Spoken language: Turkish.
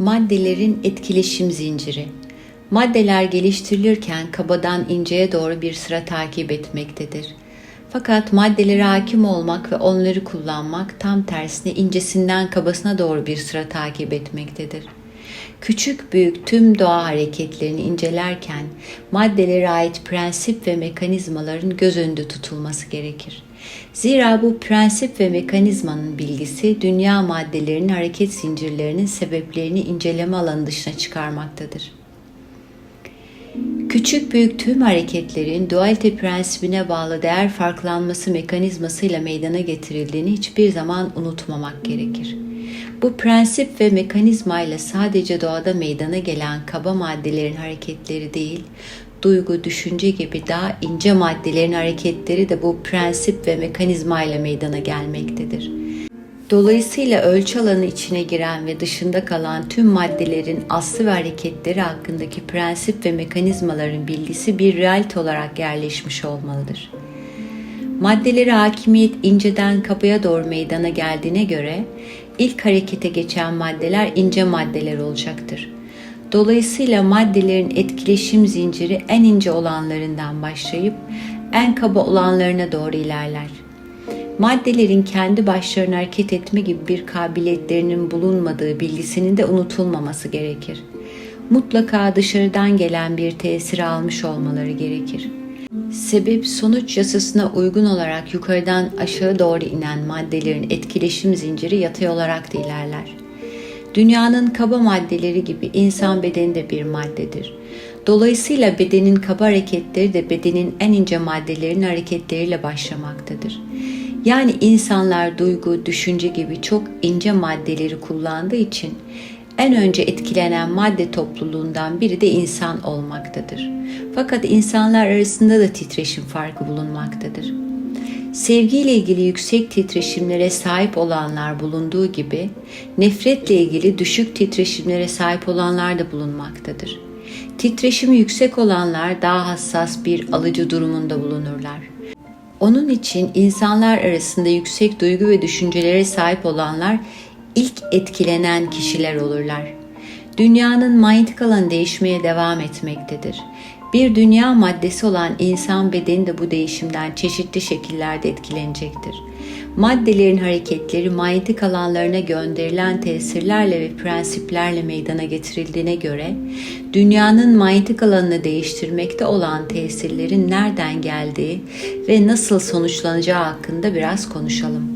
Maddelerin etkileşim zinciri. Maddeler geliştirilirken kabadan inceye doğru bir sıra takip etmektedir. Fakat maddelere hakim olmak ve onları kullanmak tam tersine incesinden kabasına doğru bir sıra takip etmektedir. Küçük büyük tüm doğa hareketlerini incelerken maddelere ait prensip ve mekanizmaların göz önünde tutulması gerekir. Zira bu prensip ve mekanizmanın bilgisi dünya maddelerinin hareket zincirlerinin sebeplerini inceleme alanı dışına çıkarmaktadır. Küçük büyük tüm hareketlerin dualite prensibine bağlı değer farklanması mekanizmasıyla meydana getirildiğini hiçbir zaman unutmamak gerekir. Bu prensip ve mekanizmayla sadece doğada meydana gelen kaba maddelerin hareketleri değil, duygu, düşünce gibi daha ince maddelerin hareketleri de bu prensip ve mekanizmayla meydana gelmektedir. Dolayısıyla ölçü alanı içine giren ve dışında kalan tüm maddelerin aslı ve hareketleri hakkındaki prensip ve mekanizmaların bilgisi bir realite olarak yerleşmiş olmalıdır. Maddelere hakimiyet inceden kabaya doğru meydana geldiğine göre ilk harekete geçen maddeler ince maddeler olacaktır. Dolayısıyla maddelerin etkileşim zinciri en ince olanlarından başlayıp en kaba olanlarına doğru ilerler. Maddelerin kendi başlarına hareket etme gibi bir kabiliyetlerinin bulunmadığı bilgisinin de unutulmaması gerekir. Mutlaka dışarıdan gelen bir tesir almış olmaları gerekir. Sebep sonuç yasasına uygun olarak yukarıdan aşağı doğru inen maddelerin etkileşim zinciri yatay olarak da ilerler. Dünyanın kaba maddeleri gibi insan bedeni de bir maddedir. Dolayısıyla bedenin kaba hareketleri de bedenin en ince maddelerin hareketleriyle başlamaktadır. Yani insanlar duygu, düşünce gibi çok ince maddeleri kullandığı için en önce etkilenen madde topluluğundan biri de insan olmaktadır. Fakat insanlar arasında da titreşim farkı bulunmaktadır. Sevgiyle ilgili yüksek titreşimlere sahip olanlar bulunduğu gibi nefretle ilgili düşük titreşimlere sahip olanlar da bulunmaktadır. Titreşimi yüksek olanlar daha hassas bir alıcı durumunda bulunurlar. Onun için insanlar arasında yüksek duygu ve düşüncelere sahip olanlar ilk etkilenen kişiler olurlar. Dünyanın manyetik alanı değişmeye devam etmektedir. Bir dünya maddesi olan insan bedeni de bu değişimden çeşitli şekillerde etkilenecektir. Maddelerin hareketleri manyetik alanlarına gönderilen tesirlerle ve prensiplerle meydana getirildiğine göre dünyanın manyetik alanını değiştirmekte olan tesirlerin nereden geldiği ve nasıl sonuçlanacağı hakkında biraz konuşalım.